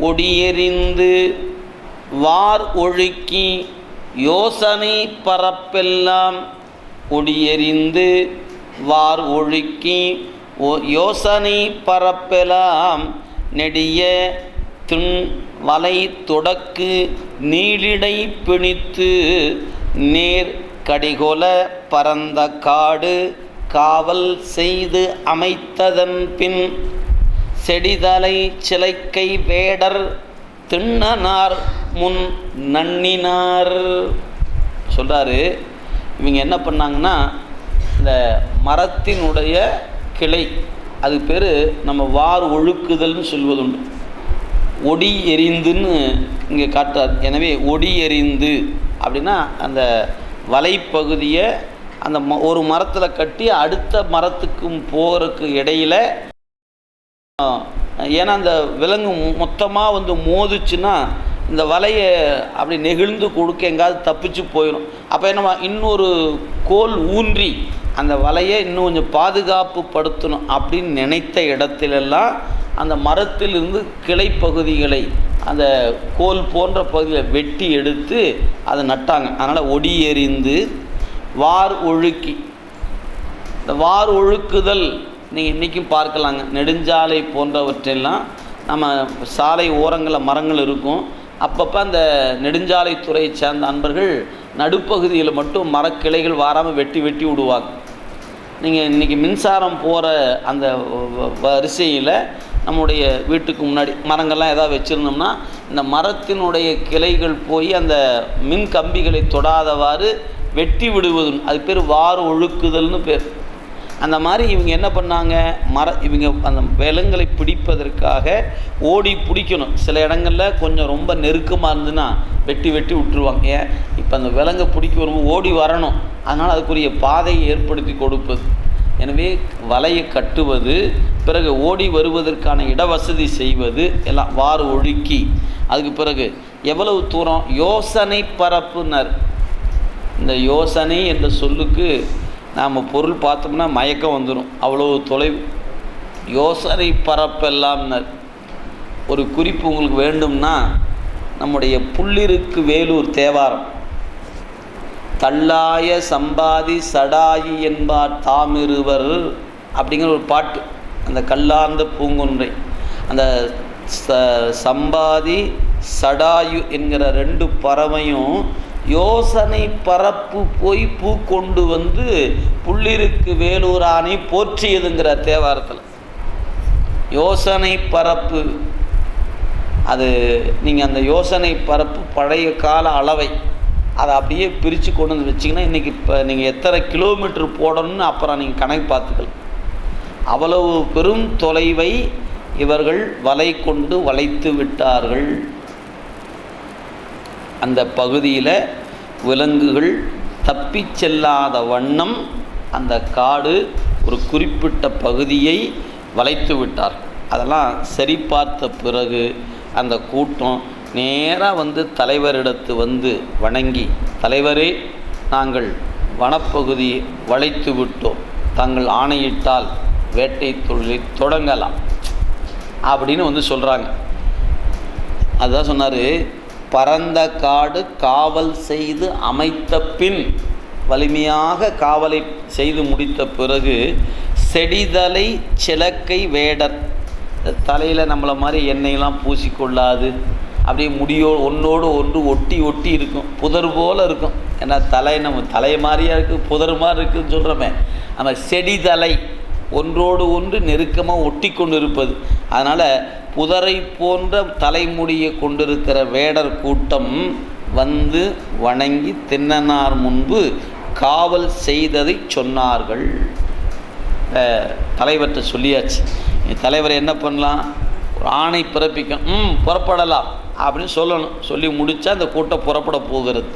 ஒடியெறிந்து வார் ஒழுக்கி யோசனை பரப்பெல்லாம் ஒடியெறிந்து வார் ஒழுக்கி ஓ- யோசனை பரப்பெல்லாம் நெடிய துண் வலை தொடக்கு நீளிடை பிணித்து நேர் கடிகொல பரந்த காடு காவல் செய்து அமைத்ததன் பின் செடிதலை சிலைக்கை வேடர் திண்ணனார் முன் நன்னினார் சொல்கிறாரு இவங்க என்ன பண்ணாங்கன்னா இந்த மரத்தினுடைய கிளை அது பேர் நம்ம வார் ஒழுக்குதல்னு சொல்வதுண்டு. ஒடி எரிந்துன்னு இங்கே காட்டுறார். எனவே ஒடி எரிந்து அப்படின்னா அந்த வலைப்பகுதியை அந்த ம ஒரு மரத்தில் கட்டி அடுத்த மரத்துக்கும் போகிறதுக்கு இடையில ஏன்னா அந்த விலங்கு மொத்தமாக வந்து மோதுச்சுன்னா இந்த வலையை அப்படி நெகிழ்ந்து கொடுக்க எங்காவது தப்பிச்சு போயிடும் அப்போ என்ன இன்னொரு கோல் ஊன்றி அந்த வலையை இன்னும் கொஞ்சம் பாதுகாப்பு படுத்தணும் அப்படின்னு நினைத்த இடத்திலெல்லாம் அந்த மரத்திலிருந்து கிளை பகுதிகளை அந்த கோல் போன்ற பகுதியை வெட்டி எடுத்து அதை நட்டாங்க. அதனால் ஒடி எறிந்து வார் ஒழுக்கி இந்த வார் ஒழுக்குதல் நீங்கள் இன்றைக்கும் பார்க்கலாங்க. நெடுஞ்சாலை போன்றவற்றெல்லாம் நம்ம சாலை ஓரங்களில் மரங்கள் இருக்கும். அப்பப்போ அந்த நெடுஞ்சாலைத்துறையை சேர்ந்த அன்பர்கள் நடுப்பகுதியில் மட்டும் மரக்கிளைகள் வாராமல் வெட்டி வெட்டி விடுவாங்க. நீங்கள் இன்றைக்கி மின்சாரம் போகிற அந்த வ- வரிசையில் நம்முடைய வீட்டுக்கு முன்னாடி மரங்கள்லாம் ஏதாவது வச்சுருந்தோம்னா இந்த மரத்தினுடைய கிளைகள் போய் அந்த மின் கம்பிகளை தொடாதவாறு வெட்டி விடுவது அது பேர் வாறு ஒழுக்குதல்னு பேர். அந்த மாதிரி இவங்க என்ன பண்ணாங்க? மர இவங்க அந்த விலங்குகளை பிடிப்பதற்காக ஓடி பிடிக்கணும். சில இடங்களில் கொஞ்சம் ரொம்ப நெருக்கமாக இருந்துன்னா வெட்டி வெட்டி விட்டுருவாங்க. ஏன்? இப்போ அந்த விலங்கை பிடிக்க வரும்போது ஓடி வரணும். அதனால் அதுக்குரிய பாதையை ஏற்படுத்தி கொடுப்பது. எனவே வலையை கட்டுவது பிறகு ஓடி வருவதற்கான இடவசதி செய்வது எல்லாம் வாறு ஒழுக்கி. அதுக்கு பிறகு எவ்வளவு தூரம்? யோசனை பரப்புனர். இந்த யோசனை என்ற சொல்லுக்கு நாம் பொருள் பார்த்தோம்னா மயக்கம் வந்துடும் அவ்வளோ தொலைவு. யோசனை பரப்பெல்லாம்னர். ஒரு குறிப்பு உங்களுக்கு வேண்டும்னா நம்முடைய புள்ளிருக்கு வேலூர் தேவாரம். தள்ளாய சம்பாதி சடாயி என்பார் தாமிருவர் அப்படிங்கிற ஒரு பாட்டு. அந்த கல்லார்ந்த பூங்கொன்றை. அந்த ச சம்பாதி சடாயு என்கிற ரெண்டு பறவையும் யோசனை பரப்பு போய் பூ கொண்டு வந்து புள்ளிருக்கு வேலூரானை போற்றியதுங்கிற தேவாரத்தில். யோசனை பரப்பு. அது நீங்கள் அந்த யோசனை பரப்பு பழைய கால அளவை அதை அப்படியே பிரித்து கொண்டு வந்து வச்சிங்கன்னா இன்றைக்கி இப்போ நீங்கள் எத்தனை கிலோமீட்டர் போடணும்னு அப்புறம் நீங்கள் கணக்கு பார்த்துக்கலாம். அவ்வளவு பெரும் தொலைவை இவர்கள் வலை கொண்டு வளைத்து விட்டார்கள். அந்த பகுதியில் விலங்குகள் தப்பி செல்லாத வண்ணம் அந்த காடு ஒரு குறிப்பிட்ட பகுதியை வளைத்து விட்டார். அதெல்லாம் சரி பார்த்த பிறகு அந்த கூட்டம் நேராக வந்து தலைவரிடத்து வந்து வணங்கி தலைவரே நாங்கள் வனப்பகுதியை வளைத்து விட்டோம். தாங்கள் ஆணையிட்டால் வேட்டை தொழிலை தொடங்கலாம். அப்படின்னு வந்து சொல்கிறாங்க அதுதான் சொன்னார் பரந்த காடு காவல் செய்து அமைத்த பின் வலிமையாக காவலை செய்து முடித்த பிறகு செடிதலை சிலக்கை வேடர். தலையில் நம்மளை மாதிரி எண்ணெயெல்லாம் பூசிக்கொள்ளாது. அப்படியே முடியோ ஒன்றோடு ஒன்று ஒட்டி ஒட்டி இருக்கும். புதர் போல் இருக்கும். ஏன்னா தலை நம்ம தலை மாதிரியாக இருக்குது புதர் மாதிரி இருக்குதுன்னு சொல்கிறோமே நம்ம செடிதலை ஒன்றோடு ஒன்று நெருக்கமாக ஒட்டி கொண்டு இருப்பது அதனால் புதரை போன்ற தலைமுடியை கொண்டிருக்கிற வேடர் கூட்டம் வந்து வணங்கி தின்னனார் முன்பு காவல் செய்ததை சொன்னார்கள். தலைவர்கிட்ட சொல்லியாச்சு. தலைவரை தலைவர் என்ன பண்ணலாம்? ஒரு ஆணை பிறப்பிக்கும் ம் புறப்படலாம் அப்படின்னு சொல்லணும். சொல்லி முடித்தா அந்த கூட்டம் புறப்பட போகிறது.